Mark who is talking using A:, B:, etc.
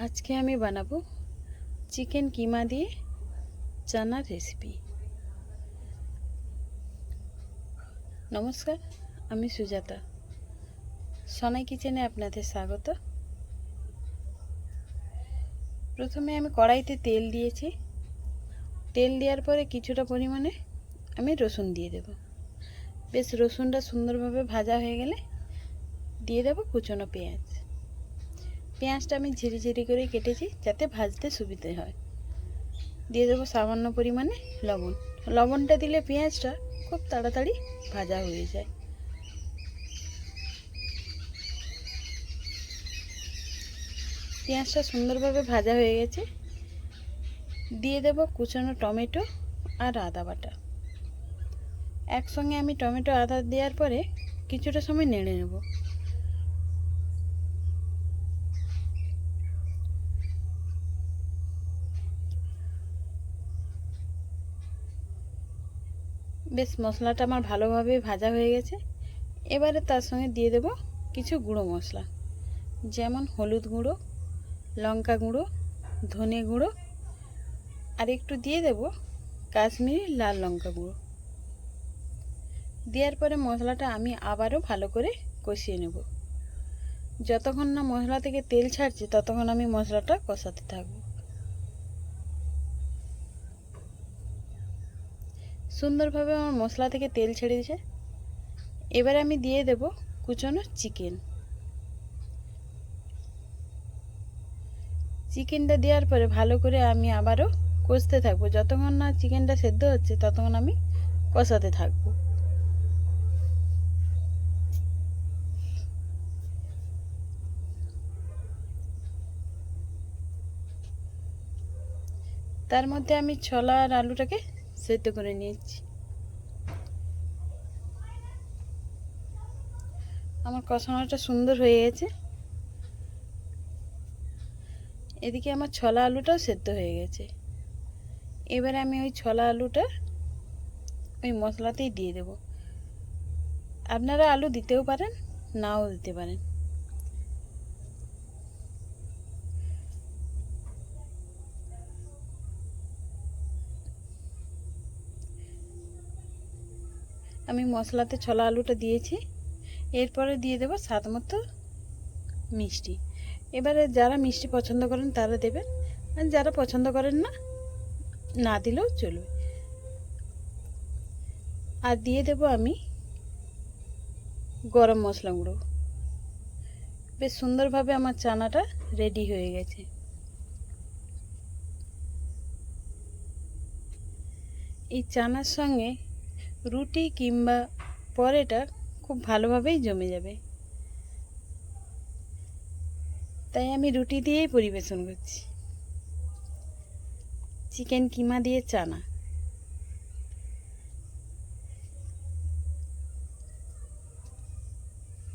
A: আজকে আমি বানাবো চিকেন কিমা দিয়ে চানার রেসিপি নমস্কার, আমি সুজাতা। সনাই কিচেনে আপনাদের স্বাগত। প্রথমে আমি কড়াইতে তেল দিয়েছি। তেল দেওয়ার পরে কিছুটা পরিমাণে আমি রসুন দিয়ে দেব। বেশ রসুনটা সুন্দরভাবে ভাজা হয়ে গেলে দিয়ে দেবো কুচনো পেঁয়াজ। পেঁয়াজটা আমি ঝিরি ঝিরি করে কেটেছি যাতে ভাজতে সুবিধে হয়। দিয়ে দেবো সামান্য পরিমাণে লবণ। লবণটা দিলে পেঁয়াজটা খুব তাড়াতাড়ি ভাজা হয়ে যায়। পেঁয়াজটা সুন্দরভাবে ভাজা হয়ে গেছে। দিয়ে দেবো কুচানো টমেটো আর আদা বাটা। একসঙ্গে আমি টমেটো আদা দেওয়ার পরে কিছুটা সময় নেড়ে নেব। বেশ, মশলাটা আমার ভালোভাবে ভাজা হয়ে গেছে। এবারে তার সঙ্গে দিয়ে দেব কিছু গুঁড়ো মশলা। যেমন হলুদ গুঁড়ো, লঙ্কা গুঁড়ো, ধনে গুঁড়ো, আর একটু দিয়ে দেব কাশ্মীরি লাল লঙ্কা গুঁড়ো। দেওয়ার পরে মশলাটা আমি আবারও ভালো করে কষিয়ে নেব। যতক্ষণ না মশলা থেকে তেল ছাড়ছে, ততক্ষণ আমি মশলাটা কষাতে থাকব। সুন্দরভাবে আমার মশলা থেকে তেল ছেড়ে দিয়েছে। এবারে আমি দিয়ে দেব কুচনো চিকেন। চিকেনটা দেওয়ার পরে ভালো করে আমি আবারও কষতে থাকব। যতক্ষণ না চিকেনটা সেদ্ধ হচ্ছে, ততক্ষণ আমি কষাতে থাকব। তার মধ্যে আমি ছোলা আর আলুটাকে সেদ্ধ করে নিয়েছি। আমার কষানোটা সুন্দর হয়ে গেছে। এদিকে আমার ছলা আলুটাও সেদ্ধ হয়ে গেছে। এবারে আমি ওই ছলা আলুটা ওই মশলাতেই দিয়ে দেব। আপনারা আলু দিতেও পারেন, নাও দিতে পারেন। আমি মশলাতে ছোলা আলুটা দিয়েছি। এরপরে দিয়ে দেবো স্বাদ মতো মিষ্টি। এবারে যারা মিষ্টি পছন্দ করেন তারা দেবেন, আর যারা পছন্দ করেন না না দিলেও চলবে। আর দিয়ে দেব আমি গরম মশলা গুঁড়ো। বেশ সুন্দরভাবে আমার চানাটা রেডি হয়ে গেছে। এই চানার সঙ্গে রুটি কিংবা পরেটা খুব ভালোভাবেই জমে যাবে। তাই আমি রুটি দিয়েই পরিবেশন করছি। চিকেন কিমা দিয়ে চানা।